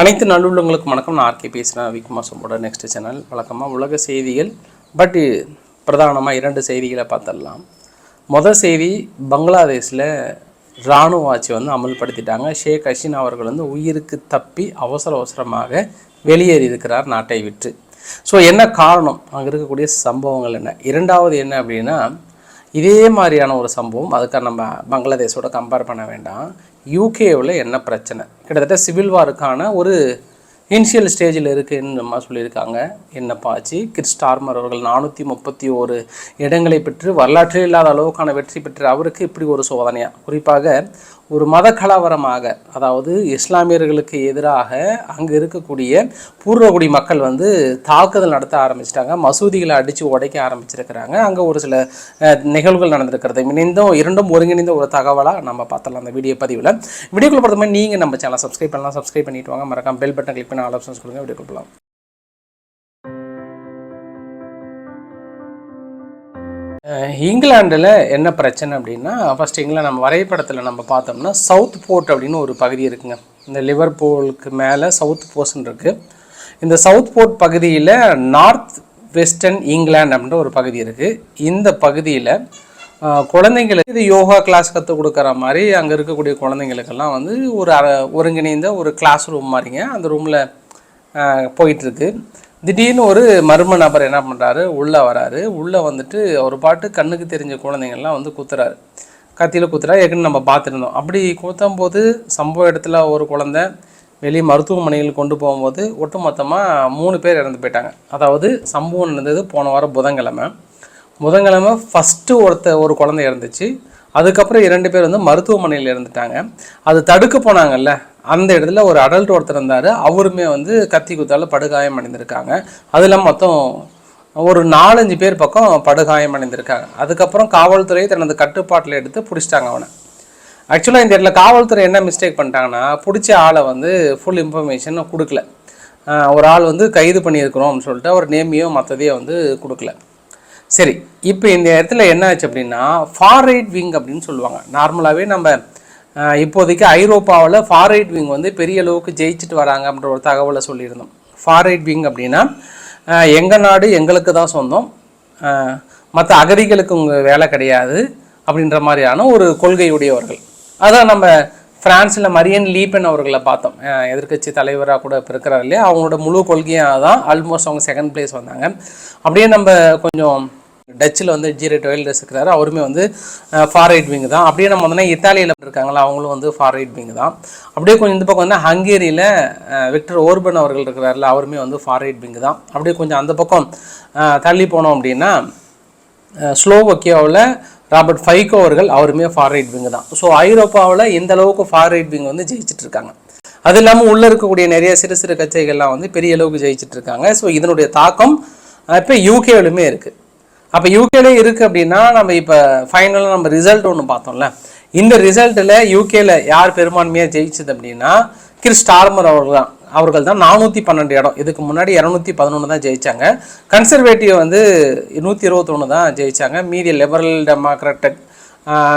அனைத்து நல்லுள்ளவங்களுக்கும் வணக்கம். நான் ஆர்கே பேசுகிறேன் விக்மார் சம்போட நெக்ஸ்ட் சேனல் வழக்கமாக உலக செய்திகள் பட் பிரதானமாக இரண்டு செய்திகளை பார்த்துடலாம். முதல் செய்தி பங்களாதேஷில் இராணுவ ஆட்சி வந்து அமல்படுத்திட்டாங்க. ஷேக் ஹசீனா அவர்கள் வந்து உயிருக்கு தப்பி அவசர அவசரமாக வெளியேறி இருக்கிறார் நாட்டை விட்டு. ஸோ என்ன காரணம்? அங்கே இருக்கக்கூடிய சம்பவங்கள் என்ன? இரண்டாவது என்ன அப்படின்னா இதே மாதிரியான ஒரு சம்பவம். அதுக்காக நம்ம பங்களாதேஷோட கம்பேர் பண்ண வேண்டாம். யூகேவில் என்ன பிரச்சனை? கிட்டத்தட்ட சிவில் வாருக்கான ஒரு இனிஷியல் ஸ்டேஜில் இருக்குன்னு நம்ம சொல்லியிருக்காங்க. என்னப்பா கிட் கிறிஸ்டார்மர் அவர்கள் நானூற்றி முப்பத்தி ஒரு இடங்களை பெற்று வரலாற்றே இல்லாத அளவுக்கான வெற்றி பெற்ற அவருக்கு இப்படி ஒரு சோதனையாக குறிப்பாக ஒரு மத கலவரமாக அதாவது இஸ்லாமியர்களுக்கு எதிராக அங்கே இருக்கக்கூடிய பூர்வகுடி மக்கள் வந்து தாக்குதல் நடத்த ஆரம்பிச்சிட்டாங்க மசூதிகளை அடித்து உடைக்க ஆரம்பிச்சிருக்கிறாங்க. அங்கே ஒரு சில நிகழ்வுகள் நடந்திருக்கிறது. இணைந்தும் இரண்டும் ஒருங்கிணைந்த ஒரு தகவலாக நம்ம பார்த்தலாம் அந்த வீடியோ பதிவில். வீடியோக்குள்ள பொறுத்த நீங்கள் நம்ம சேனல் சப்ஸ்கிரைப் பண்ணலாம். சப்ஸ்கிரைப் பண்ணிட்டு வாங்க. மறக்காம பெல் பட்டன் கிளிக் பண்ணி ஆல் ஆப்ஷன்ஸ் கொடுங்க. வீடியோ கொடுக்கலாம் இங்கிலாண்டில் என்ன பிரச்சனை அப்படின்னா ஃபர்ஸ்ட் இங்கிலாந்து நம்ம வரைபடத்தில் நம்ம பார்த்தோம்னா சவுத் போர்ட் அப்படின்னு ஒரு பகுதி இருக்குங்க. இந்த லிவர்பூலுக்கு மேலே சவுத் போர்ஷன் இருக்குது இந்த சவுத் போர்ட் பகுதியில் நார்த் வெஸ்டர்ன் இங்கிலாந்து அப்படின்ற ஒரு பகுதி இருக்குது இந்த பகுதியில் குழந்தைங்களுக்கு இது யோகா கிளாஸ் கற்றுக் கொடுக்குற மாதிரி அங்கே இருக்கக்கூடிய குழந்தைங்களுக்கெல்லாம் வந்து ஒரு ஒருங்கிணைந்த ஒரு கிளாஸ் ரூம் மாதிரிங்க அந்த ரூமில் போயிட்டுருக்கு திடீர்னு ஒரு மர்ம நபர் என்ன பண்ணுறாரு உள்ளே வராரு. உள்ளே வந்துட்டு ஒரு பாட்டு கண்ணுக்கு தெரிஞ்ச குழந்தைங்கள்லாம் வந்து குத்துறாரு. கத்தியில் குத்துறா ஏற்கனவே நம்ம பார்த்துருந்தோம். அப்படி குத்தும் போது சம்பவ இடத்துல ஒரு குழந்தை வெளியே மருத்துவமனையில் கொண்டு போகும்போது ஒட்டுமொத்தமாக மூணு பேர் இறந்து போயிட்டாங்க. அதாவது சம்பவம் நடந்தது போன வாரம் புதன்கிழமை. புதன்கிழமை ஃபஸ்ட்டு ஒருத்த ஒரு குழந்தை இறந்துச்சு. அதுக்கப்புறம் இரண்டு பேர் வந்து மருத்துவமனையில் இருந்துட்டாங்க அது தடுக்க போனாங்கல்ல. அந்த இடத்துல ஒரு அடல்ட் ஒருத்தர் இருந்தார். அவருமே வந்து கத்தி குத்தால படுகாயம் அடைந்திருக்காங்க. அதில் மொத்தம் ஒரு நாலஞ்சு பேர் பக்கம் படுகாயம் அடைந்திருக்காங்க. அதுக்கப்புறம் காவல்துறை தனது கட்டுப்பாட்டில் எடுத்து பிடிச்சிட்டாங்க அவனை. ஆக்சுவலாக இந்த இடத்துல காவல்துறை என்ன மிஸ்டேக் பண்ணிட்டாங்கன்னா பிடிச்ச ஆளை வந்து ஃபுல் இன்ஃபர்மேஷன் கொடுக்கல. ஒரு ஆள் வந்து கைது பண்ணியிருக்கிறோம்னு சொல்லிட்டு அவர் நேமியோ மற்றதையோ வந்து கொடுக்கல. சரி இப்போ இந்த இடத்துல என்ன ஆச்சு அப்படின்னா ஃபார் ரைட் விங் அப்படின்னு சொல்லுவாங்க. நார்மலாகவே நம்ம இப்போதைக்கு ஐரோப்பாவில் ஃபாரைட் விங் வந்து பெரிய அளவுக்கு ஜெயிச்சுட்டு வராங்க அப்படின்ற ஒரு தகவலை சொல்லியிருந்தோம். ஃபாரைட் விங் அப்படின்னா எங்கள் நாடு எங்களுக்கு தான் சொந்தம். மற்ற அகதிகளுக்கு உங்கள் வேலை கிடையாது அப்படின்ற மாதிரியான ஒரு கொள்கையுடையவர்கள். அதான் நம்ம ஃப்ரான்ஸில் மரியன் லீபன் அவர்களை பார்த்தோம். எதிர்க்கட்சி தலைவராக கூட இப்போ இருக்கிறார் இல்லையா? அவங்களோட முழு கொள்கையாக தான் ஆல்மோஸ்ட் அவங்க செகண்ட் பிளேஸ் வந்தாங்க. அப்படியே நம்ம கொஞ்சம் டச்சில் வந்து ஜீரோ டொயல்டஸ் இருக்கிறாரு அவருமே வந்து ஃபார் ரைட் விங் தான். அப்படியே நம்ம வந்து இத்தாலியில் இருக்காங்களா அவங்களும் வந்து ஃபார் ரைட் விங் தான். அப்படியே கொஞ்சம் இந்த பக்கம் வந்து ஹங்கேரியில் விக்டர் ஓர்பன் அவர்கள் இருக்கிறாருல அவருமே வந்து ஃபார் ரைட் விங் தான். அப்படியே கொஞ்சம் அந்த பக்கம் தள்ளி போனோம் அப்படின்னா ஸ்லோவோக்கியாவில் ராபர்ட் ஃபைகோ அவர்கள் அவருமே ஃபார் ரைட் தான். ஸோ ஐரோப்பாவில் இந்த அளவுக்கு ஃபார் ரைட் விங் வந்து ஜெயிச்சுட்டு இருக்காங்க. அது இல்லாமல் உள்ளே இருக்கக்கூடிய நிறைய சிறு சிறு கட்சிகள்லாம் வந்து பெரிய அளவுக்கு ஜெயிச்சிட்டு இருக்காங்க. ஸோ இதனுடைய தாக்கம் இப்போ யூகேவிலுமே இருக்குது அப்போ யூகேலே இருக்குது அப்படின்னா நம்ம இப்போ ஃபைனலாக நம்ம ரிசல்ட் ஒன்று பார்த்தோம்ல. இந்த ரிசல்ட்டில் யூகேல யார் பெரும்பான்மையாக ஜெயிச்சது அப்படின்னா கிறிஸ் ஸ்டார்மர் அவர்கள் தான் அவர்கள் தான் நானூற்றி பன்னெண்டு இடம். இதுக்கு முன்னாடி இரநூத்தி பதினொன்று தான் ஜெயிச்சாங்க. கன்சர்வேட்டிவ் வந்து நூற்றி இருபத்தொன்று தான் ஜெயித்தாங்க மீதி லிபரல் டெமோக்ராட்டிக்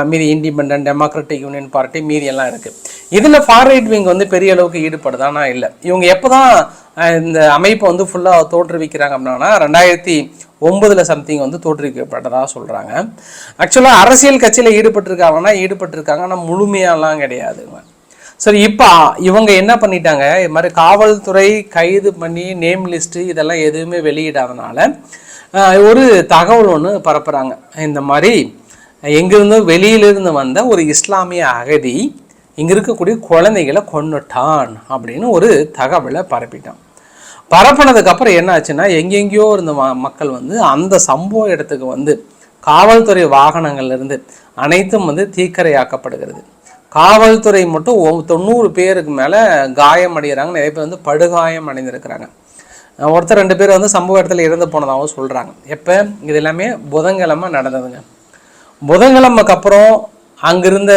மீதி இண்டிபெண்டன்ட் டெமோக்ராட்டிக் யூனியன் பார்ட்டி மீதி எல்லாம் இருக்குது இதில் ஃபார் ரைட் விங் வந்து பெரிய அளவுக்கு ஈடுபடுதானா இல்லை. இவங்க எப்போ தான் இந்த அமைப்பை வந்து ஃபுல்லாக தோற்றுவிக்கிறாங்க அப்படின்னா ரெண்டாயிரத்தி ஒம்பதில் சம்திங் வந்து தோற்றுவிக்கப்பட்டதாக சொல்கிறாங்க ஆக்சுவலாக அரசியல் கட்சியில் ஈடுபட்டிருக்காங்கன்னா ஈடுபட்டிருக்காங்க. ஆனால் முழுமையாலாம் கிடையாதுங்க சரி இப்போ இவங்க என்ன பண்ணிட்டாங்க? இது மாதிரி காவல்துறை கைது பண்ணி நேம் லிஸ்ட்டு இதெல்லாம் எதுவுமே வெளியிடாதனால ஒரு தகவல் ஒன்று பரப்புகிறாங்க இந்த மாதிரி எங்கிருந்து வெளியிலிருந்து வந்த ஒரு இஸ்லாமிய அகதி இங்கே இருக்கக்கூடிய குழந்தைகளை கொண்டுட்டான் அப்படின்னு ஒரு தகவலை பரப்பிட்டான். பரப்பினதுக்கப்புறம் என்னாச்சுன்னா என்ன ஆச்சுன்னா எங்கெங்கேயோ இருந்த ம- மக்கள் வந்து அந்த சம்பவ இடத்துக்கு வந்து காவல்துறை வாகனங்கள்லேருந்து அனைத்தும் வந்து தீக்கரையாக்கப்படுகிறது. காவல்துறை மட்டும் ஒ- தொண்ணூறு பேருக்கு மேலே காயம் அடைகிறாங்க நிறைய பேர் வந்து படுகாயம் அடைந்திருக்கிறாங்க. ஒருத்தர் ரெண்டு பேர் வந்து சம்பவ இடத்துல இறந்து போனதாகவும் சொல்கிறாங்க எப்போ? இது எல்லாமே புதன்கிழமை நடந்ததுங்க. புதன்கிழமைக்கு அப்புறம் அங்கிருந்த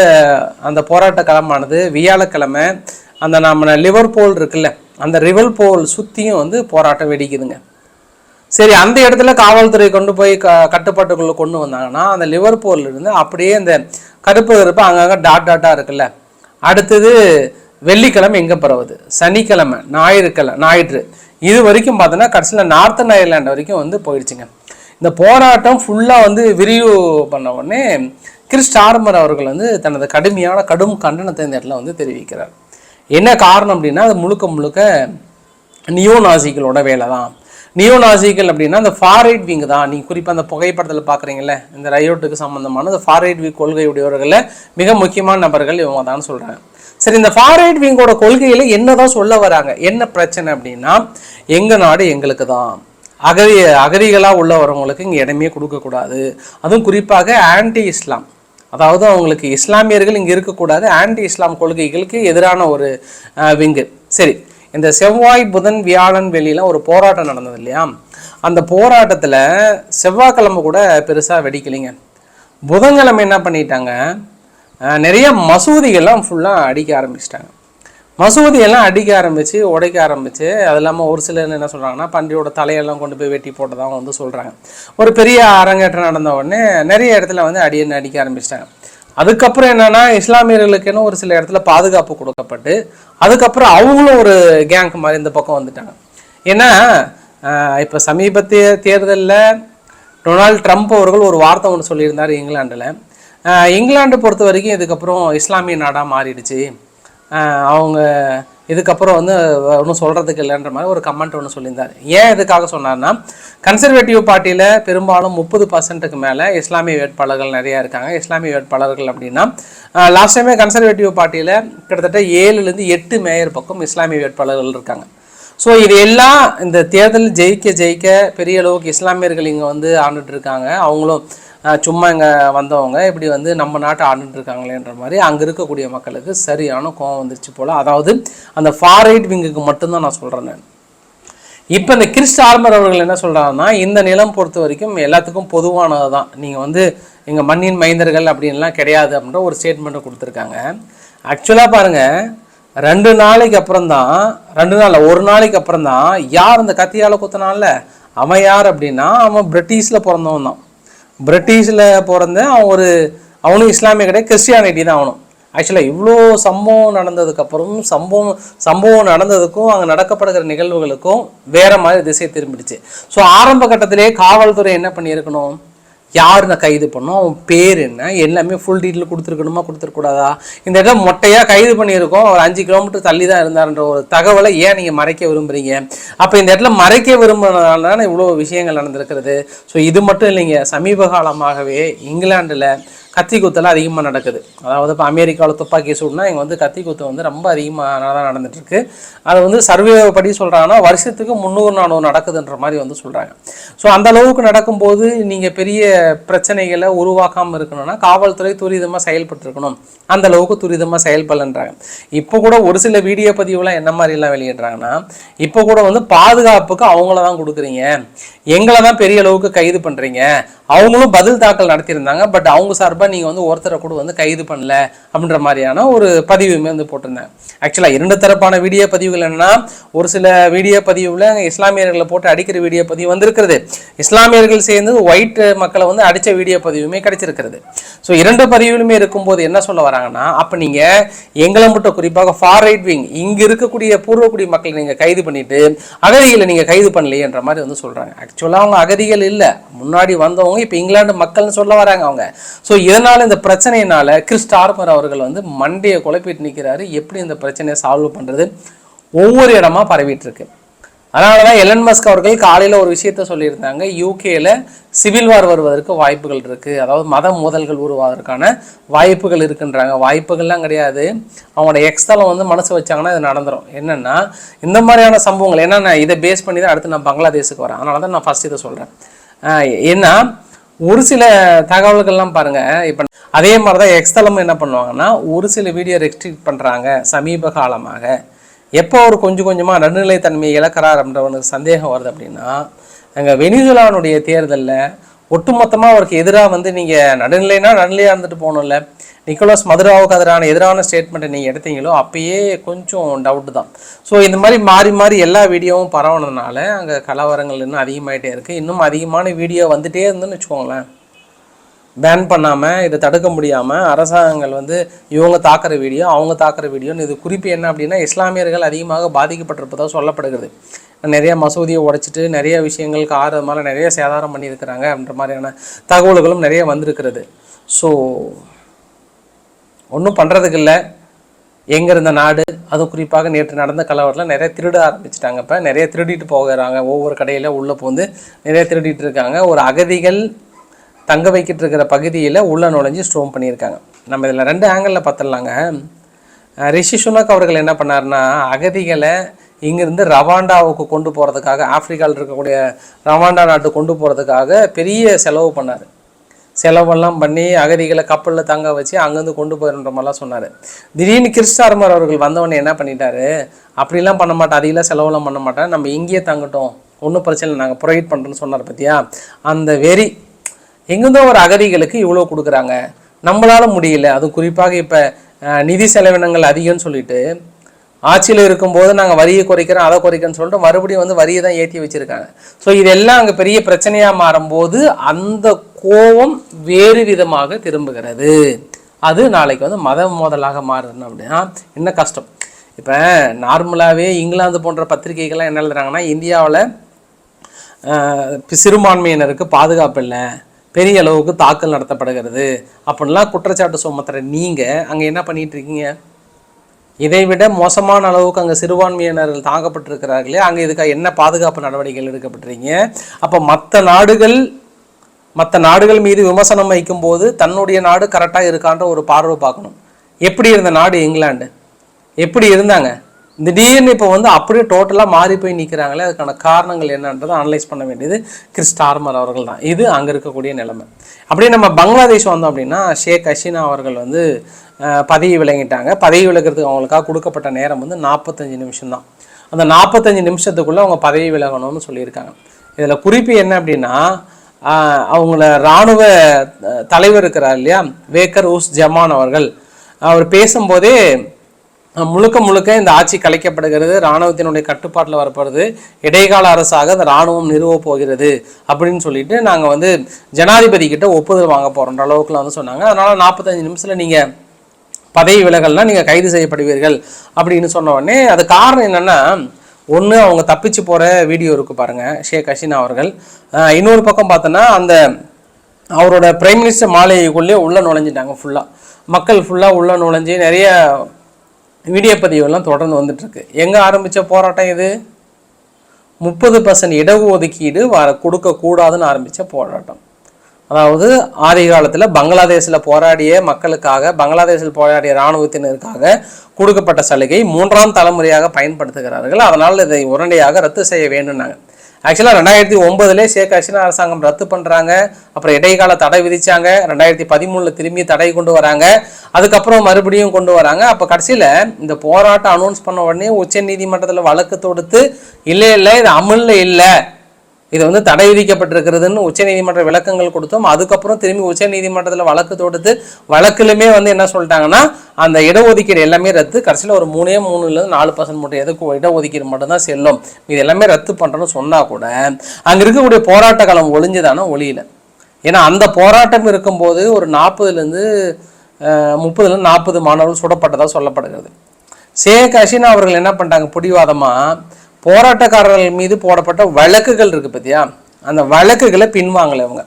அந்த போராட்ட களமானது வியாழக்கிழமை அந்த நம்ம லிவர்பூல் இருக்குல்ல அந்த ரிவல் போல் சுற்றியும் வந்து போராட்டம் வெடிக்குதுங்க. சரி அந்த இடத்துல காவல்துறை கொண்டு போய் க கட்டுப்பாட்டுக்குள்ளே கொண்டு வந்தாங்கன்னா அந்த லிவர்பூலில் இருந்து அப்படியே இந்த கருப்பு கருப்பு அங்கங்கே டாட் டாட்டாக இருக்குல்ல. அடுத்தது வெள்ளிக்கிழமை எங்கே பரவுது சனிக்கிழமை ஞாயிற்றுக்கிழமை ஞாயிற்று. இது வரைக்கும் பார்த்தோன்னா கடைசியில் நார்த்தன் அயர்லாண்டு வரைக்கும் வந்து போயிடுச்சுங்க. இந்த போராட்டம் ஃபுல்லாக வந்து விரிவு பண்ண உடனே கிறிஸ் டார்மர் அவர்கள் வந்து தனது கடுமையான கடும் கண்டனத்தை இந்த இடத்துல வந்து தெரிவிக்கிறார். என்ன காரணம் அப்படின்னா அது முழுக்க முழுக்க நியோ நாசிகளோட வேலை தான் நியோ நாசிகள் அப்படின்னா அந்த ஃபாரைட் விங் தான். நீங்கள் குறிப்பாக அந்த புகைப்படத்தில் பார்க்குறீங்களே இந்த ரயோட்டுக்கு சம்மந்தமான அந்த ஃபாரைட் விங் கொள்கையுடையவர்களில் மிக முக்கியமான நபர்கள் இவங்க தான் சொல்கிறாங்க சரி இந்த ஃபாரைட் விங்கோட கொள்கையில் என்னதான் சொல்ல வராங்க? என்ன பிரச்சனை அப்படின்னா எங்கள் நாடு எங்களுக்கு தான் அகதி அகதிகளாக உள்ளவரவங்களுக்கு இங்கே இடமே கொடுக்கக்கூடாது அதுவும் குறிப்பாக ஆன்டி இஸ்லாம் அதாவது அவங்களுக்கு இஸ்லாமியர்கள் இங்கே இருக்கக்கூடாது ஆன்டி இஸ்லாம் கொள்கைகளுக்கு எதிரான ஒரு விங்கு. சரி இந்த செவ்வாய் புதன் வியாழன் வெளியெலாம் ஒரு போராட்டம் நடந்தது இல்லையா? அந்த போராட்டத்தில் செவ்வாய்க்கிழமை கூட பெருசாக வெடிக்கலைங்க. புதன்கிழமை என்ன பண்ணிட்டாங்க? நிறைய மசூதிகள்லாம் ஃபுல்லாக அடிக்க ஆரம்பிச்சிட்டாங்க. மசூதியெல்லாம் அடிக்க ஆரம்பித்து உடைக்க ஆரம்பித்து அது இல்லாமல் ஒரு சிலர் என்ன சொல்கிறாங்கன்னா பன்றியோட தலையெல்லாம் கொண்டு போய் வெட்டி போட்டதாக வந்து சொல்கிறாங்க ஒரு பெரிய அரங்கேற்றம் நடந்த உடனே நிறைய இடத்துல வந்து அடியன்னு அடிக்க ஆரம்பிச்சிட்டாங்க. அதுக்கப்புறம் என்னன்னா இஸ்லாமியர்களுக்குன்னு ஒரு சில இடத்துல பாதுகாப்பு கொடுக்கப்பட்டு அதுக்கப்புறம் அவங்களும் ஒரு கேங்க் மாதிரி இந்த பக்கம் வந்துட்டாங்க. ஏன்னா இப்போ சமீபத்திய தேர்தலில் டொனால்ட் ட்ரம்ப் அவர்கள் ஒரு வார்த்தை ஒன்று சொல்லியிருந்தார் இங்கிலாண்டில் இங்கிலாண்டு பொறுத்த வரைக்கும் இதுக்கப்புறம் இஸ்லாமிய நாடாக மாறிடுச்சு. அவங்க இதுக்கப்புறம் வந்து ஒன்றும் சொல்கிறதுக்கு இல்லைன்ற மாதிரி ஒரு கமெண்ட் ஒன்று சொல்லியிருந்தார். ஏன் இதுக்காக சொன்னார்னா கன்சர்வேட்டிவ் பார்ட்டியில் பெரும்பாலும் முப்பது பர்சன்ட்டுக்கு மேலே இஸ்லாமிய வேட்பாளர்கள் நிறையா இருக்காங்க. இஸ்லாமிய வேட்பாளர்கள் அப்படின்னா லாஸ்ட் டைமே கன்சர்வேட்டிவ் பார்ட்டியில் கிட்டத்தட்ட ஏழுலேருந்து எட்டு மேயர் பக்கம் இஸ்லாமிய வேட்பாளர்கள் இருக்காங்க. ஸோ இது எல்லாம் இந்த தேர்தல் ஜெயிக்க ஜெயிக்க பெரிய அளவுக்கு இஸ்லாமியர்கள் இங்கே வந்து ஆண்டுட்டு இருக்காங்க. அவங்களும் சும்மா இங்கே வந்தவங்க இப்படி வந்து நம்ம நாட்டை ஆண்டுட்டு இருக்காங்களேன்ற மாதிரி அங்கே இருக்கக்கூடிய மக்களுக்கு சரியான கோவம் வந்துருச்சு போல். அதாவது அந்த ஃபாரைட் விங்குக்கு மட்டும்தான் நான் சொல்கிறேன் நான். இப்போ இந்த கிறிஸ்ட் ஆர்மர் அவர்கள் என்ன சொல்கிறாங்கன்னா இந்த நிலம் பொறுத்த வரைக்கும் எல்லாத்துக்கும் பொதுவானது தான் நீங்கள் வந்து எங்கள் மண்ணின் மைந்தர்கள் அப்படின்லாம் கிடையாது அப்படின்ற ஒரு ஸ்டேட்மெண்ட்டை கொடுத்துருக்காங்க. ஆக்சுவலாக பாருங்கள் ரெண்டு நாளைக்கு அப்புறம் தான் ரெண்டு நாள் ஒரு நாளைக்கு அப்புறம் தான் யார் அந்த கத்தியால் குத்தினான்ல? அவன் யார் அப்படின்னா அவன் பிரிட்டிஷில் பிறந்தவன் தான் பிரிட்டிஷில் பிறந்த அவன் ஒரு அவனும் இஸ்லாமிய கிடையாது கிறிஸ்டியானிட்டி தான் அவனும். ஆக்சுவலாக இவ்வளோ சம்பவம் நடந்ததுக்கப்புறம் சம்பவம் சம்பவம் நடந்ததுக்கும் அங்கே நடக்கப்படுகிற நிகழ்வுகளுக்கும் வேறு மாதிரி திசை திரும்பிடுச்சு. ஸோ ஆரம்ப கட்டத்திலேயே காவல்துறை என்ன பண்ணியிருக்கணும்? யாருன்னு கைது பண்ணோம் அவன் பேர் என்ன? எல்லாமே ஃபுல் டீட்டெயில் கொடுத்துருக்கணுமா? கொடுத்துருக்கூடாதா இந்த இடம் மொட்டையாக கைது பண்ணியிருக்கோம். ஒரு அஞ்சு கிலோமீட்டர் தள்ளி தான் இருந்தார்ன்ற ஒரு தகவலை ஏன் நீங்கள் மறைக்க விரும்புகிறீங்க அப்போ இந்த இடத்துல மறைக்க விரும்புறதுனால தானே இவ்வளோ விஷயங்கள் நடந்திருக்கிறது? ஸோ இது மட்டும் இல்லைங்க. சமீப காலமாகவே இங்கிலாண்டில் கத்தி குத்தெல்லாம் அதிகமாக நடக்குது. அதாவது இப்போ அமெரிக்காவில் துப்பாக்கி சூடுனா இங்கே வந்து கத்தி குத்து வந்து ரொம்ப அதிகமாக தான் நடந்துட்டுருக்கு. அது வந்து சர்வே படி சொல்கிறாங்கன்னா வருஷத்துக்கு முந்நூறு நானூறு நடக்குதுன்ற மாதிரி வந்து சொல்கிறாங்க ஸோ அந்த அளவுக்கு நடக்கும்போது நீங்கள் பெரிய பிரச்சனைகளை உருவாக்காமல் இருக்கணும்னா காவல்துறை துரிதமாக செயல்பட்டுருக்கணும். அந்த அளவுக்கு துரிதமாக செயல்படலன்றாங்க. இப்போ கூட ஒரு சில வீடியோ பதிவுலாம் என்ன மாதிரிலாம் வெளியிடுறாங்கன்னா இப்போ கூட வந்து பாதுகாப்புக்கு அவங்கள தான் கொடுக்குறீங்க. எங்களை தான் பெரிய அளவுக்கு கைது பண்ணுறீங்க அவங்களும் பதில் தாக்கல் நடத்தியிருந்தாங்க. பட் அவங்க சார்பாக நீங்கள் வந்து ஒருத்தரை கூட வந்து கைது பண்ணல அப்படின்ற மாதிரியான ஒரு பதிவுமே வந்து போட்டிருந்தேன். ஆக்சுவலாக இரண்டு தரப்பான வீடியோ பதிவுகள் என்னன்னா ஒரு சில வீடியோ பதிவில் இஸ்லாமியர்களை போட்டு அடிக்கிற வீடியோ பதிவு வந்திருக்கிறது. இஸ்லாமியர்கள் சேர்ந்து ஒயிட் மக்களை வந்து அடித்த வீடியோ பதிவுமே கிடைச்சிருக்கிறது. ஸோ இரண்டு பதிவுகளுமே இருக்கும்போது என்ன சொல்ல வராங்கன்னா அப்போ நீங்கள் எங்களை மட்டும் குறிப்பாக ஃபார் ரைட் விங் இங்கே இருக்கக்கூடிய பூர்வக்குடி மக்களை நீங்கள் கைது பண்ணிட்டு அகதிகளை நீங்கள் கைது பண்ணலையேன்ற மாதிரி வந்து சொல்கிறாங்க ஆக்சுவலாக அவங்க அகதிகள் இல்லை. முன்னாடி வந்தவங்க இப்போ இங்கிலாந்து மக்கள்னு சொல்ல வராங்க அவங்க. ஸோ இதனால் இந்த பிரச்சனையினால கிறிஸ் டார்மர் அவர்கள் வந்து மண்டையை குழப்பிட்டு நிற்கிறாரு எப்படி இந்த பிரச்சனையை சால்வ் பண்ணுறது ஒவ்வொரு இடமா பரவிட்டு இருக்கு அதனால தான் எலன் மஸ்க் அவர்கள் காலையில் ஒரு விஷயத்த சொல்லியிருந்தாங்க. யூகேல சிவில் வார் வருவதற்கு வாய்ப்புகள் இருக்குது அதாவது மத மோதல்கள் உருவாவதற்கான வாய்ப்புகள் இருக்குன்றாங்க. வாய்ப்புகள்லாம் கிடையாது. அவங்களோட எக்ஸ்தலம் வந்து மனசு வச்சாங்கன்னா இது நடந்துடும் என்னென்னா இந்த மாதிரியான சம்பவங்கள் ஏன்னா நான் இதை பேஸ் பண்ணி தான் அடுத்து நான் பங்களாதேஷுக்கு வரேன். அதனால தான் நான் ஃபஸ்ட் இதை சொல்கிறேன் ஏன்னா ஒரு சில தகவல்கள்லாம் பாருங்கள் இப்போ அதே மாதிரி தான் எக்ஸ்தலம் என்ன பண்ணுவாங்கன்னா ஒரு சில வீடியோ ரெஸ்ட்ரிக்ட் பண்ணுறாங்க சமீப காலமாக. எப்போ அவர் கொஞ்சம் கொஞ்சமாக நடுநிலைத்தன்மையை இழக்கிறார் அப்படின்றவனுக்கு சந்தேகம் வருது அப்படின்னா அங்கே வெனிசுலானுடைய தேர்தலில் ஒட்டுமொத்தமாக அவருக்கு எதிராக வந்து நீங்கள் நடுநிலைனா நடுநிலையாக இருந்துட்டு போகணும்ல. நிக்கோலஸ் மதுராவுக்கு எதிரான எதிரான ஸ்டேட்மெண்ட்டை நீங்கள் எடுத்தீங்களோ அப்பயே கொஞ்சம் டவுட்டு தான். ஸோ இந்த மாதிரி மாறி மாறி எல்லா வீடியோவும் பரவனதுனால அங்கே கலவரங்கள் இன்னும் அதிகமாகிட்டே இருக்குது இன்னும் அதிகமான வீடியோ வந்துட்டே இருந்துன்னு வச்சுக்கோங்களேன். பேன் பண்ணாமல் இதை தடுக்க முடியாமல் அரசாங்கங்கள் வந்து இவங்க தாக்குற வீடியோ அவங்க தாக்குற வீடியோன்னு இது குறிப்பு என்ன அப்படின்னா இஸ்லாமியர்கள் அதிகமாக பாதிக்கப்பட்டிருப்பதாக சொல்லப்படுகிறது. நிறைய மசூதியை உடைச்சிட்டு நிறைய விஷயங்களுக்கு ஆறுதமால நிறைய சேதாரம் பண்ணியிருக்கிறாங்க அப்படின்ற மாதிரியான தகவல்களும் நிறைய வந்திருக்கிறது. ஸோ ஒன்றும் பண்ணுறதுக்கு இல்லை. எங்கே இருந்த நாடு அதுவும் குறிப்பாக நேற்று நடந்த கலவரத்தில் நிறைய திருட ஆரம்பிச்சிட்டாங்க இப்போ. நிறைய திருடிட்டு போகிறாங்க. ஒவ்வொரு கடையில் உள்ளே போந்து நிறைய திருடிட்டு இருக்காங்க. ஒரு அகதிகள் தங்க வைக்கிட்டு இருக்கிற பகுதியில் உள்ளே நுழைஞ்சு ஸ்ட்ரோம் பண்ணியிருக்காங்க. நம்ம இதில் ரெண்டு ஆங்கிளில் பார்த்துடலாங்க. ரிஷி சுனக் அவர்கள் என்ன பண்ணாருன்னா அகதிகளை இங்கேருந்து ரவாண்டாவுக்கு கொண்டு போகிறதுக்காக ஆப்பிரிக்காவில் இருக்கக்கூடிய ரவாண்டா நாட்டுக்கு கொண்டு போகிறதுக்காக பெரிய செலவு பண்ணார். செலவெல்லாம் பண்ணி அகதிகளை கப்பலில் தங்க வச்சு அங்கேருந்து கொண்டு போயிருன்ற மாதிரிலாம் சொன்னார். திடீர்னு கிறிஸ்டார்மர் அவர்கள் வந்தவொடனே என்ன பண்ணிட்டாரு? அப்படிலாம் பண்ண மாட்டேன் அதிகலாம் செலவெல்லாம் பண்ண மாட்டேன். நம்ம இங்கேயே தங்கட்டும். ஒன்றும் பிரச்சனை இல்லை நாங்கள் ப்ரொவைட் பண்ணுறோன்னு சொன்னார் பார்த்தியா அந்த வெறி எங்கேருந்தோ ஒரு அகதிகளுக்கு இவ்வளோ கொடுக்குறாங்க. நம்மளால முடியல. அதுவும் குறிப்பாக இப்போ நிதி செலவினங்கள் அதிகம்னு சொல்லிட்டு ஆட்சியில் இருக்கும்போது நாங்கள் வரியை குறைக்கிறோம் அதை குறைக்கிறோன்னு சொல்லிட்டு மறுபடியும் வந்து வரியை தான் ஏற்றி வச்சிருக்காங்க. ஸோ இதெல்லாம் அங்கே பெரிய பிரச்சனையாக மாறும்போது அந்த கோபம் வேறு விதமாக திரும்புகிறது. அது நாளைக்கு வந்து மத மோதலாக மாறுதுன்னு அப்படின்னா என்ன கஷ்டம்? இப்போ நார்மலாகவே இங்கிலாந்து போன்ற பத்திரிகைகள்லாம் என்ன எழுதுறாங்கன்னா இந்தியாவில் சிறுபான்மையினருக்கு பாதுகாப்பு இல்லை. பெரிய அளவுக்கு தாக்கல் நடத்தப்படுகிறது. அப்படின்லாம் குற்றச்சாட்டு சுமத்துற நீங்கள் அங்கே என்ன பண்ணிகிட்டு இருக்கீங்க? இதை விட மோசமான அளவுக்கு அங்கே சிறுபான்மையினர்கள் தாக்கப்பட்டிருக்கிறார்களே அங்கே இதுக்காக என்ன பாதுகாப்பு நடவடிக்கைகள் எடுக்கப்பட்டிருக்கீங்க? அப்போ மற்ற நாடுகள் மற்ற நாடுகள் மீது விமர்சனம் வைக்கும்போது தன்னுடைய நாடு கரெக்டாக இருக்கான்ற ஒரு பார்வை பார்க்கணும். எப்படி இருந்த நாடு இங்கிலாண்டு எப்படி இருந்தாங்க? திடீர்னு இப்போ வந்து அப்படியே டோட்டலாக மாறி போய் நிற்கிறாங்களே அதுக்கான காரணங்கள் என்னன்றதை அனலைஸ் பண்ண வேண்டியது கிறிஸ்டார்மர் அவர்கள் தான். இது அங்கே இருக்கக்கூடிய நிலைமை. அப்படியே நம்ம பங்களாதேஷ் வந்தோம் அப்படின்னா ஷேக் ஹசீனா அவர்கள் வந்து பதவி விலகிட்டாங்க. பதவி விலகிறதுக்கு அவங்களுக்காக கொடுக்கப்பட்ட நேரம் வந்து நாற்பத்தஞ்சு நிமிஷம் தான் அந்த நாற்பத்தஞ்சு நிமிஷத்துக்குள்ளே அவங்க பதவி விலகணும்னு சொல்லியிருக்காங்க. இதில் குறிப்பு என்ன அப்படின்னா அவங்கள இராணுவ தலைவர் இருக்கிறார் இல்லையா? வேக்கர் உஸ் ஜமான் அவர்கள். அவர் பேசும்போதே முழுக்க முழுக்க இந்த ஆட்சி கலைக்கப்படுகிறது இராணுவத்தினுடைய கட்டுப்பாட்டில் வரப்படுது. இடைக்கால அரசாக இந்த இராணுவம் நிறுவப் போகிறது அப்படின்னு சொல்லிட்டு நாங்கள் வந்து ஜனாதிபதி கிட்ட ஒப்புதல் வாங்க போகிறோன்ற அளவுக்குலாம் வந்து சொன்னாங்க. அதனால் நாற்பத்தஞ்சு நிமிஷத்தில் நீங்கள் பதவி விலகல்னால் நீங்கள் கைது செய்யப்படுவீர்கள் அப்படின்னு சொன்ன உடனே அது காரணம் என்னென்னா ஒன்று அவங்க தப்பிச்சு போகிற வீடியோ இருக்குது பாருங்கள் ஷேக் ஹசீனா அவர்கள். இன்னொரு பக்கம் பார்த்தோன்னா அந்த அவரோட பிரைம் மினிஸ்டர் மாளிகைக்குள்ளேயே உள்ளே நுழைஞ்சிட்டாங்க ஃபுல்லாக மக்கள் ஃபுல்லாக உள்ளே நுழைஞ்சு நிறைய வீடியோ பதிவுலாம் தொடர்ந்து வந்துட்டுருக்கு. எங்கே ஆரம்பித்த போராட்டம் இது? முப்பது பர்சன்ட் இடஒதுக்கீடு வர கொடுக்கக்கூடாதுன்னு ஆரம்பித்த போராட்டம். அதாவது ஆதி காலத்தில் பங்களாதேஷில் போராடிய மக்களுக்காக பங்களாதேஷில் போராடிய இராணுவத்தினருக்காக கொடுக்கப்பட்ட சலுகை மூன்றாம் தலைமுறையாக பயன்படுத்துகிறார்கள். அதனால் இதை உடனடியாக ரத்து செய்ய வேண்டும்னாங்க. ஆக்சுவலாக ரெண்டாயிரத்தி ஒன்பதுலேயே ஷேக் ஹசீனா அரசாங்கம் ரத்து பண்ணுறாங்க அப்புறம் இடைக்கால தடை விதிச்சாங்க. ரெண்டாயிரத்தி பதிமூணில் திரும்பி தடை கொண்டு வராங்க. அதுக்கப்புறம் மறுபடியும் கொண்டு வராங்க. அப்போ கடைசியில் இந்த போராட்டம் அனௌன்ஸ் பண்ண உடனே உச்ச நீதிமன்றத்தில் வழக்கு தொடுத்து இல்லை இல்லை இது அமலில் இல்லை. இது வந்து தடை விதிக்கப்பட்டிருக்கிறதுன்னு உச்சநீதிமன்ற விளக்கங்கள் கொடுத்தோம். அதுக்கப்புறம் திரும்பி உச்சநீதிமன்றத்தில் வழக்கு தொடுத்து வழக்கிலுமே வந்து என்ன சொல்லிட்டாங்கன்னா அந்த இடஒதுக்கீடு எல்லாமே ரத்து. கடைசியில் ஒரு மூணே மூணுலேருந்து நாலு பர்சன்ட் மட்டும் எதுக்கு இடஒதுக்கீடு மட்டும்தான் செல்லும். இது எல்லாமே ரத்து பண்ணுறோன்னு சொன்னால் கூட அங்கே இருக்கக்கூடிய போராட்ட காலம் ஒளிஞ்சுதானே? ஒளியில். ஏன்னா அந்த போராட்டம் இருக்கும்போது ஒரு நாற்பதுலேருந்து முப்பதுலேருந்து நாற்பது மாணவர்கள் சுடப்பட்டதாக சொல்லப்படுகிறது. சே கஷினா அவர்கள் என்ன பண்ணிட்டாங்க? பிடிவாதமாக போராட்டக்காரர்கள் மீது போடப்பட்ட வழக்குகள் இருக்குது பார்த்தியா அந்த வழக்குகளை பின்வாங்கலை இவங்க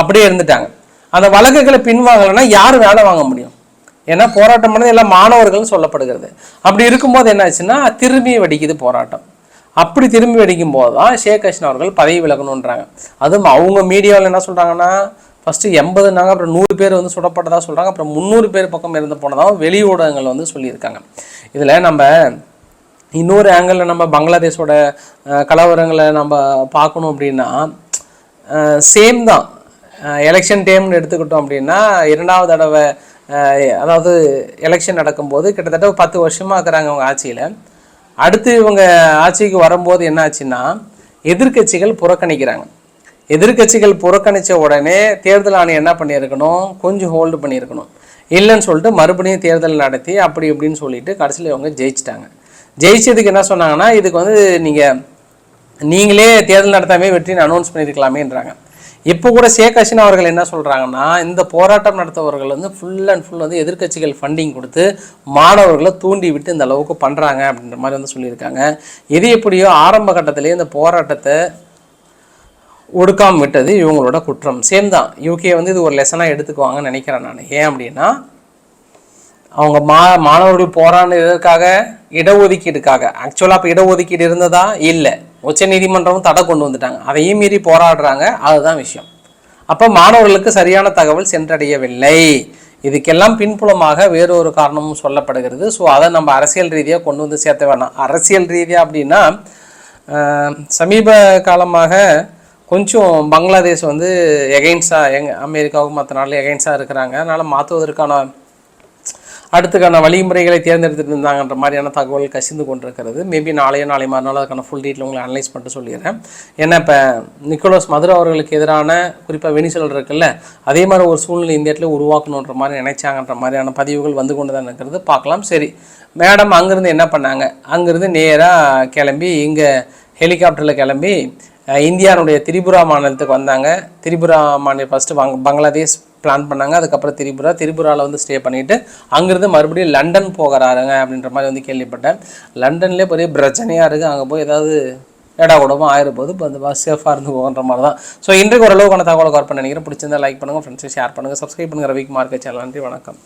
அப்படியே இருந்துட்டாங்க. அந்த வழக்குகளை பின்வாங்கலைன்னா யார் வேலை வாங்க முடியும்? ஏன்னா போராட்டம் பண்ணது எல்லாம் மாணவர்கள்னு சொல்லப்படுகிறது. அப்படி இருக்கும்போது என்னாச்சுன்னா திரும்பி வெடிக்குது போராட்டம். அப்படி திரும்பி வெடிக்கும் போது தான் ஷேக் ஹசீனா அவர்கள் பதவி விலகணுன்றாங்க. அதுவும் அவங்க மீடியாவில் என்ன சொல்கிறாங்கன்னா ஃபஸ்ட்டு எண்பதுனாங்க அப்புறம் நூறு பேர் வந்து சுடப்பட்டதாக சொல்கிறாங்க அப்புறம் முந்நூறு பேர் பக்கம் இருந்து போனதாகவும் வெளி ஊடகங்கள் வந்து சொல்லியிருக்காங்க. இதில் நம்ம இன்னொரு ஆங்கிளில் நம்ம பங்களாதேஷோட கலவரங்களை நம்ம பார்க்கணும் அப்படின்னா சேம் தான். எலெக்ஷன் டைம்னு எடுத்துக்கிட்டோம் அப்படின்னா இரண்டாவது தடவை அதாவது எலெக்ஷன் நடக்கும்போது கிட்டத்தட்ட பத்து வருஷமாக இருக்கிறாங்க அவங்க ஆட்சியில். அடுத்து இவங்க ஆட்சிக்கு வரும்போது என்ன ஆச்சுன்னா எதிர்க்கட்சிகள் புறக்கணிக்கிறாங்க. எதிர்க்கட்சிகள் புறக்கணித்த உடனே தேர்தல் ஆணையம் என்ன பண்ணியிருக்கணும்? கொஞ்சம் ஹோல்டு பண்ணியிருக்கணும். இல்லைன்னு சொல்லிட்டு மறுபடியும் தேர்தல் நடத்தி அப்படி இப்படின்னு சொல்லிட்டு கடைசியில் இவங்க ஜெயிச்சிட்டாங்க. ஜெயிச்சதுக்கு என்ன சொன்னாங்கன்னா இதுக்கு வந்து நீங்கள் நீங்களே தேர்தல் நடத்தாமே வெற்றின்னு அனௌன்ஸ் பண்ணியிருக்கலாமேன்றாங்க. இப்போ கூட ஷேக் ஹசீனா அவர்கள் என்ன சொல்கிறாங்கன்னா இந்த போராட்டம் நடத்தவர்கள் வந்து ஃபுல் அண்ட் ஃபுல் வந்து எதிர்க்கட்சிகள் ஃபண்டிங் கொடுத்து மாணவர்களை தூண்டி விட்டு இந்த அளவுக்கு பண்ணுறாங்க அப்படின்ற மாதிரி வந்து சொல்லியிருக்காங்க. எது எப்படியோ ஆரம்ப கட்டத்திலேயே இந்த போராட்டத்தை ஒடுக்காமல் விட்டது இவங்களோட குற்றம். சேம் தான் யூகே வந்து இது ஒரு லெசனாக எடுத்துக்குவாங்கன்னு நினைக்கிறேன் நான். ஏன் அப்படின்னா அவங்க மா மாணவர்கள் போராடினதற்காக இடஒதுக்கீடுக்காக. ஆக்சுவலாக அப்போ இடஒதுக்கீடு இருந்ததா? இல்லை. உச்ச நீதிமன்றமும் தடை கொண்டு வந்துட்டாங்க. அதையும் மீறி போராடுறாங்க. அதுதான் விஷயம். அப்போ மாணவர்களுக்கு சரியான தகவல் சென்றடையவில்லை. இதுக்கெல்லாம் பின்புலமாக வேறொரு காரணமும் சொல்லப்படுகிறது. ஸோ அதை நம்ம அரசியல் ரீதியாக கொண்டு வந்து சேர்த்த வேணாம். அரசியல் ரீதியாக அப்படின்னா சமீப காலமாக கொஞ்சம் பங்களாதேஷ் வந்து எகைன்ஸ்டாக எங் அமெரிக்காவுக்கும் மற்ற நாளில் எகைன்ஸ்டாக இருக்கிறாங்க. அதனால் மாற்றுவதற்கான அடுத்துக்கான வழிமுறைகளை தேர்ந்தெடுத்துட்டு இருந்தாங்கன்ற மாதிரியான தகவல் கசிந்து கொண்டிருக்கிறது. மேபி நாளையோ நாளை மறுநாள் அதுக்கான ஃபுல் டீட்டில் உங்களை அனலைஸ் பண்ணிட்டு சொல்லிடுறேன். ஏன்னா இப்போ நிக்கோலஸ் மதுரை அவர்களுக்கு எதிரான குறிப்பாக வெனிசுவல் இருக்குல்ல அதே மாதிரி ஒரு சூழ்நிலை இந்த இடத்துல உருவாக்கணுன்ற மாதிரி நினைச்சாங்கன்ற மாதிரியான பதிவுகள் வந்து கொண்டு தான் இருக்கிறது பார்க்கலாம். சரி. மேடம் அங்கேருந்து என்ன பண்ணாங்க? அங்கேருந்து நேராக கிளம்பி இங்கே ஹெலிகாப்டரில் கிளம்பி இந்தியாவுடைய திரிபுரா மாநிலத்துக்கு வந்தாங்க. திரிபுரா மாநிலம் ஃபஸ்ட்டு பங் பங்களாதேஷ் பிளான் பண்ணாங்க. அதுக்கப்புறம் திரிபுரா. திரிபுராவில் வந்து ஸ்டே பண்ணிவிட்டு அங்கேருந்து மறுபடியும் லண்டன் போகிறாருங்க அப்படின்ற மாதிரி வந்து கேள்விப்பட்டேன். லண்டன்லேயே பெரிய பிரச்சனையாக இருக்குது அங்கே போய் ஏதாவது ஏடா கூடமாக ஆயிருப்போது. இப்போ அந்த சேஃபாக இருந்து போகிற மாதிரி தான் ஸோ இன்றைக்கு ஓரளவுக்கான தகவலை கவர் பண்ண நினைக்கிறேன். பிடிச்சிருந்தா லைக் பண்ணுங்கள் ஃப்ரெண்ட்ஸை ஷேர் பண்ணுங்கள் சப்ஸ்கிரைப் பண்ணுங்கள் ரவிக்குமார்க்கு சேனல் நன்றி வணக்கம்.